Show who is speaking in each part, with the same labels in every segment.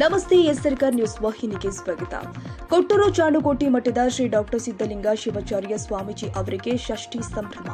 Speaker 1: ನಮಸ್ತೆ ಎಸ್ ಸರ್ಕಾರ್ ನ್ಯೂಸ್ ವಾಹಿನಿಗೆ ಸ್ವಾಗತ. ಕೊಟ್ಟೂರು ಚಾಂಡುಕೋಟಿ ಮಠದ ಶ್ರೀ ಡಾಕ್ಟರ್ ಸಿದ್ದಲಿಂಗ ಶಿವಾಚಾರ್ಯ ಸ್ವಾಮೀಜಿ ಅವರಿಗೆ ಷಷ್ಠಿ ಸಂಭ್ರಮ.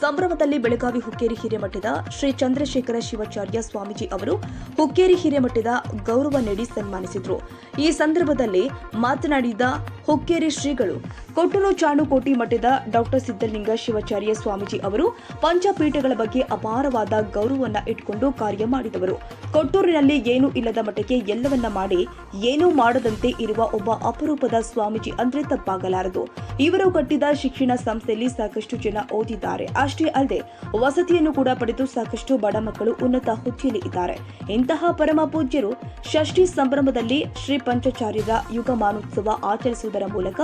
Speaker 1: ಸಂಭ್ರಮದಲ್ಲಿ ಬೆಳಗಾವಿ ಹುಕ್ಕೇರಿ ಹಿರೇಮಠದ ಶ್ರೀ ಚಂದ್ರಶೇಖರ ಶಿವಾಚಾರ್ಯ ಸ್ವಾಮೀಜಿ ಅವರು ಹುಕ್ಕೇರಿ ಹಿರೇಮಠದ ಗೌರವ ನೀಡಿ ಸನ್ಮಾನಿಸಿದರು. ಈ ಸಂದರ್ಭದಲ್ಲಿ ಮಾತನಾಡಿದ ಹುಕ್ಕೇರಿ ಶ್ರೀಗಳು. ಕೊಟ್ಟೂರು ಚಾಣುಕೋಟಿ ಮಠದ ಡಾಕ್ಟರ್ ಸಿದ್ದಲಿಂಗ ಶಿವಾಚಾರ್ಯ ಸ್ವಾಮೀಜಿ ಅವರು ಪಂಚಪೀಠಗಳ ಬಗ್ಗೆ ಅಪಾರವಾದ ಗೌರವವನ್ನು ಇಟ್ಕೊಂಡು ಕಾರ್ಯ ಮಾಡಿದವರು. ಕೊಟ್ಟೂರಿನಲ್ಲಿ ಏನೂ ಇಲ್ಲದ ಮಠಕ್ಕೆ ಎಲ್ಲವನ್ನ ಮಾಡಿ, ಏನೂ ಮಾಡದಂತೆ ಇರುವ ಒಬ್ಬ ಅಪರೂಪದ ಸ್ವಾಮೀಜಿ ಅಂದ್ರೆ ತಪ್ಪಾಗಲಾರದು. ಇವರು ಕಟ್ಟಿದ ಶಿಕ್ಷಣ ಸಂಸ್ಥೆಯಲ್ಲಿ ಸಾಕಷ್ಟು ಜನ ಓದಿದ್ದಾರೆ. ಅಷ್ಟೇ ಅಲ್ಲದೆ, ವಸತಿಯನ್ನು ಕೂಡ ಪಡೆದು ಸಾಕಷ್ಟು ಬಡ ಮಕ್ಕಳು ಉನ್ನತ ಹುದ್ದೆಯಲ್ಲಿ ಇದ್ದಾರೆ. ಇಂತಹ ಪರಮ ಪೂಜ್ಯರು ಷಷ್ಠಿ ಸಂಭ್ರಮದಲ್ಲಿ ಶ್ರೀ ಪಂಚಾಚಾರ್ಯರ ಯುಗಮಾನೋತ್ಸವ ಆಚರಿಸುವುದರ ಮೂಲಕ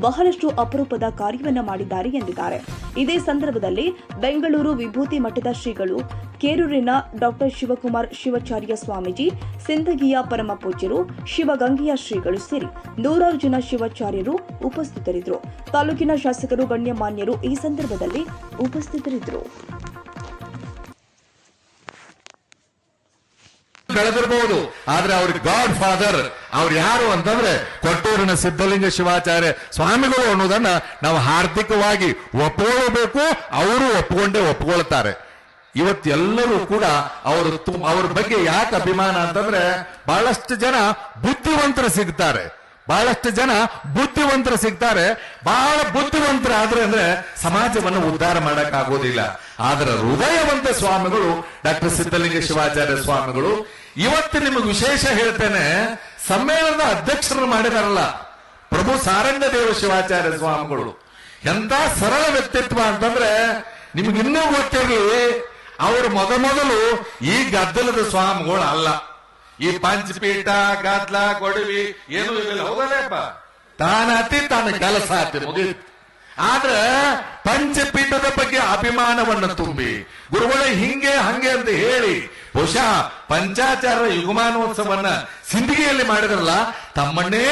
Speaker 1: ಬಹಳಷ್ಟು ಅಪರೂಪದ ಕಾರ್ಯವನ್ನು ಮಾಡಿದ್ದಾರೆ ಎಂದಿದ್ದಾರೆ. ಇದೇ ಸಂದರ್ಭದಲ್ಲಿ ಬೆಂಗಳೂರು ವಿಭೂತಿ ಮಠದ ಶ್ರೀಗಳು ಕೇರೂರಿನ ಡಾಕ್ಟರ್ ಶಿವಕುಮಾರ್ ಶಿವಾಚಾರ್ಯ ಸ್ವಾಮೀಜಿ ಸಿಂದಗಿಯ ಪರಮ ಪೂಜ್ಯರು, ಶಿವಗಂಗೆಯ ಶ್ರೀಗಳು ಸೇರಿ ನೂರಾರು ಜನ ಶಿವಾಚಾರ್ಯರು ಉಪಸ್ಥಿತರಿದ್ದರು. ತಾಲೂಕಿನ ಶಾಸಕರು, ಗಣ್ಯಮಾನ್ಯರು ಈ ಸಂದರ್ಭದಲ್ಲಿ ಉಪಸ್ಥಿತರಿದ್ದರು.
Speaker 2: ಬೆಳೆದಿರಬಹುದು ಆದ್ರೆ ಅವ್ರಿಗೆ ಗಾಡ್ ಫಾದರ್ ಅವ್ರು ಯಾರು ಅಂತಂದ್ರೆ ಕೊಟ್ಟೂರಿನ ಸಿದ್ಧಲಿಂಗ ಶಿವಾಚಾರ್ಯ ಸ್ವಾಮಿಗಳು ಅನ್ನೋದನ್ನ ನಾವು ಹಾರ್ದಿಕವಾಗಿ ಒಪ್ಪಿಕೊಳ್ಳಬೇಕು ಅವರು ಒಪ್ಪಿಕೊಂಡೇ ಒಪ್ಪಿಕೊಳ್ತಾರೆ ಇವತ್ತೆಲ್ಲರೂ ಕೂಡ ಅವರು ಅವ್ರ ಬಗ್ಗೆ ಯಾಕೆ ಅಭಿಮಾನ ಅಂತಂದ್ರೆ ಬಹಳಷ್ಟು ಜನ ಬುದ್ಧಿವಂತರು ಸಿಗ್ತಾರೆ. ಬಹಳಷ್ಟು ಜನ ಬುದ್ಧಿವಂತರು ಸಿಗ್ತಾರೆ. ಬಹಳ ಬುದ್ಧಿವಂತರಾದ್ರೆ ಅಂದ್ರೆ ಸಮಾಜವನ್ನು ಉದ್ಧಾರ ಮಾಡಕ್ ಆಗೋದಿಲ್ಲ ಆದ್ರೆ ಹೃದಯವಂತ ಸ್ವಾಮಿಗಳು, ಡಾಕ್ಟರ್ ಸಿದ್ದಲಿಂಗ ಶಿವಾಚಾರ್ಯ ಸ್ವಾಮಿಗಳು, ಇವತ್ತು ನಿಮಗೆ ವಿಶೇಷ ಹೇಳ್ತೇನೆ, ಸಮ್ಮೇಳನದ ಅಧ್ಯಕ್ಷರು ಮಾಡಿದಾರಲ್ಲ, ಪ್ರಭು ಸಾರಂಗ ದೇವ ಶಿವಾಚಾರ್ಯ ಸ್ವಾಮಿಗಳು. ಎಂತ ಸರಳ ವ್ಯಕ್ತಿತ್ವ ಅಂತಂದ್ರೆ ನಿಮ್ಗೆ ಇನ್ನೂ ಗೊತ್ತಿರಲಿ, ಅವರು ಮೊದಮೊದಲು ಈ ಗದ್ದಲದ ಸ್ವಾಮಿಗಳು ಅಲ್ಲ ಈ ಪಂಚಪೀಠ, ಗದ್ಲ ಕೊಡವಿ ಏನು ಇರಲಿಲ್ಲ ಹೌದಲ್ಲಪ್ಪ ತಾನತಿ ತನ್ನ ಕೆಲಸ ಆತಿ ಮುಗೀತು. ಆದ್ರೆ ಪಂಚಪೀಠದ ಬಗ್ಗೆ ಅಭಿಮಾನವನ್ನು ತುಂಬಿ, ಗುರುಗಳೇ ಹಿಂಗೆ ಹಂಗೆ ಅಂತ ಹೇಳಿ, ಬಹುಶಃ ಪಂಚಾಚಾರ ಯುಗಮಾನೋತ್ಸವನ್ನ ಸಿಂಧಿಗೆಯಲ್ಲಿ ಮಾಡಿದ್ರಲ್ಲ, ತಮ್ಮನ್ನೇ